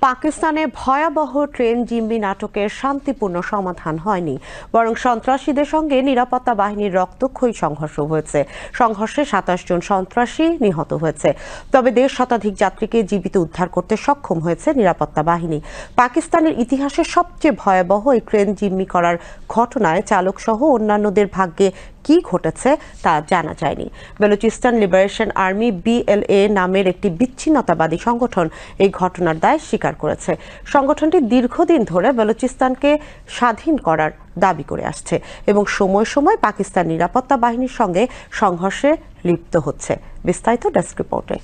পাকিস্তানে ভয়াবহ ট্রেন জিম্মি নাটকের শান্তিপূর্ণ সমাধান হয়নি। বরং সন্ত্রাসীদের সঙ্গে নিরাপত্তা বাহিনীর রক্তক্ষয়ী সংঘর্ষ হয়েছে। সংঘর্ষে সাতাশ জন সন্ত্রাসী নিহত হয়েছে। তবে দেড় শতাধিক যাত্রীকে জীবিত উদ্ধার করতে সক্ষম হয়েছে নিরাপত্তা বাহিনী। পাকিস্তানের ইতিহাসে সবচেয়ে ভয়াবহ এই ট্রেন জিম্মি করার ঘটনায় চালক সহ অন্যান্যদের ভাগ্যে কি ঘটেছে তা জানা যায়নি। বেলুচিস্তান লিবারেশন আর্মি বিএলএ নামের একটি বিচ্ছিন্নতাবাদী সংগঠন এই ঘটনার দায় স্বীকার করেছে। সংগঠনটি দীর্ঘদিন ধরে বেলুচিস্তানকে স্বাধীন করার দাবি করে আসছে এবং সময় সময় পাকিস্তান নিরাপত্তা বাহিনীর সঙ্গে সংঘর্ষে লিপ্ত হচ্ছে। বিস্তারিত ডেস্ক রিপোর্টে।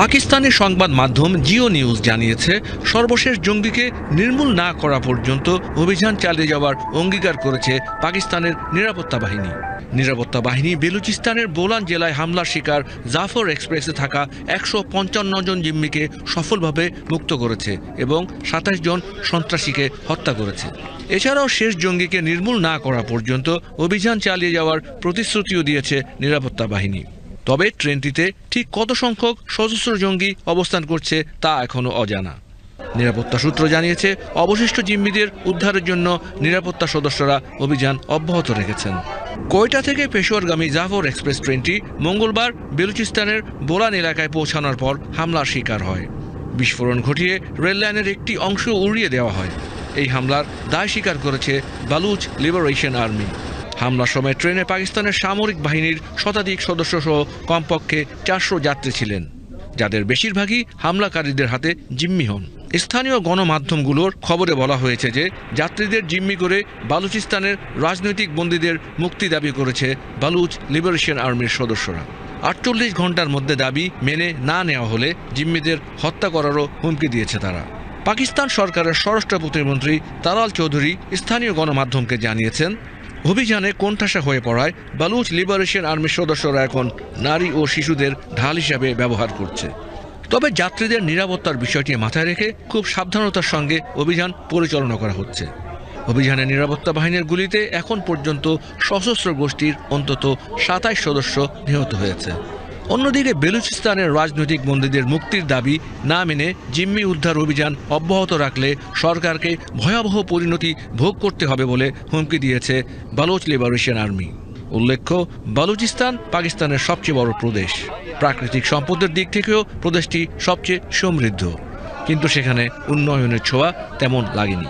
পাকিস্তানি সংবাদ মাধ্যম জিও নিউজ জানিয়েছে, সর্বশেষ জঙ্গিকে নির্মূল না করা পর্যন্ত অভিযান চালিয়ে যাওয়ার অঙ্গীকার করেছে পাকিস্তানের নিরাপত্তা বাহিনী। নিরাপত্তা বাহিনী বেলুচিস্তানের বোলান জেলায় হামলার শিকার জাফর এক্সপ্রেসে থাকা একশো পঞ্চান্ন জন জিম্মিকে সফলভাবে মুক্ত করেছে এবং সাতাশ জন সন্ত্রাসীকে হত্যা করেছে। এছাড়াও শেষ জঙ্গিকে নির্মূল না করা পর্যন্ত অভিযান চালিয়ে যাওয়ার প্রতিশ্রুতিও দিয়েছে নিরাপত্তা বাহিনী। তবে ট্রেনটিতে ঠিক কত সংখ্যক সশস্ত্র জঙ্গি অবস্থান করছে তা এখনও অজানা। নিরাপত্তা সূত্র জানিয়েছে, অবশিষ্ট জিম্মিদের উদ্ধারের জন্য নিরাপত্তা সদস্যরা অভিযান অব্যাহত রেখেছেন। কোয়টা থেকে পেশোয়ারগামী জাফর এক্সপ্রেস ট্রেনটি মঙ্গলবার বেলুচিস্তানের বোলান এলাকায় পৌঁছানোর পর হামলার শিকার হয়। বিস্ফোরণ ঘটিয়ে রেললাইনের একটি অংশ উড়িয়ে দেওয়া হয়। এই হামলার দায় স্বীকার করেছে বালুচ লিবারেশন আর্মি। হামলার সময় ট্রেনে পাকিস্তানের সামরিক বাহিনীর শতাধিক সদস্য সহ কমপক্ষে চারশো যাত্রী ছিলেন। যাদের বেশিরভাগই হামলাকারীদের হাতে জিম্মি হন। স্থানীয় গণমাধ্যমগুলোর খবরে বলা হয়েছে যে, যাত্রীদের জিম্মি করে বালুচিস্তানের রাজনৈতিক বন্দীদের মুক্তি দাবি করেছে বালুচ লিবারেশন আর্মির সদস্যরা। আটচল্লিশ ঘণ্টার মধ্যে দাবি মেনে না নেওয়া হলে জিম্মিদের হত্যা করারও হুমকি দিয়েছে তারা। পাকিস্তান সরকারের স্বরাষ্ট্র প্রতিমন্ত্রী তালাল চৌধুরী স্থানীয় গণমাধ্যমকে জানিয়েছেন অভিযানে কোণঠাসা হয়ে পড়ায় বালুচ লিবারেশন আর্মির সদস্যরা এখন নারী ও শিশুদের ঢাল হিসাবে ব্যবহার করছে। তবে যাত্রীদের নিরাপত্তার বিষয়টি মাথায় রেখে খুব সাবধানতার সঙ্গে অভিযান পরিচালনা করা হচ্ছে। অভিযানে নিরাপত্তা বাহিনীর গুলিতে এখন পর্যন্ত সশস্ত্র গোষ্ঠীর অন্তত সাতাইশ সদস্য নিহত হয়েছে। অন্যদিকে বেলুচিস্তানের রাজনৈতিক বন্দীদের মুক্তির দাবি না মেনে জিম্মি উদ্ধার অভিযান অব্যাহত রাখলে সরকারকে ভয়াবহ পরিণতি ভোগ করতে হবে বলে হুমকি দিয়েছে বালোচ লিবারেশন আর্মি। উল্লেখ্য, বালুচিস্তান পাকিস্তানের সবচেয়ে বড় প্রদেশ। প্রাকৃতিক সম্পদের দিক থেকেও প্রদেশটি সবচেয়ে সমৃদ্ধ। কিন্তু সেখানে উন্নয়নের ছোঁয়া তেমন লাগেনি।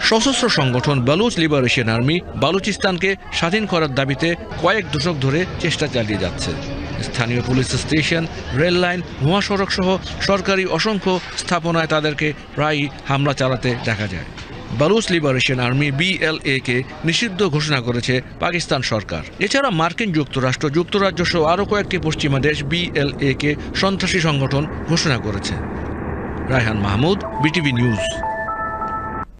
সশস্ত্র সংগঠন বালুচ লিবারেশন আর্মি বালুচিস্তানকে স্বাধীন করার দাবিতে কয়েক দশক ধরে চেষ্টা চালিয়ে যাচ্ছে। স্থানীয় পুলিশ স্টেশন, রেল লাইন, মহাসড়ক সহ সরকারি অসংখ্য স্থাপনায় তাদেরকে প্রায়ই হামলা চালাতে দেখা যায়। বালুচ লিবারেশন আর্মি বিএলএ কে নিষিদ্ধ ঘোষণা করেছে পাকিস্তান সরকার। এছাড়া মার্কিন যুক্তরাষ্ট্র, যুক্তরাজ্য সহ আরও কয়েকটি পশ্চিমা দেশ বিএলএ কে সন্ত্রাসী সংগঠন ঘোষণা করেছে। Raihan Mahmud, BTV news.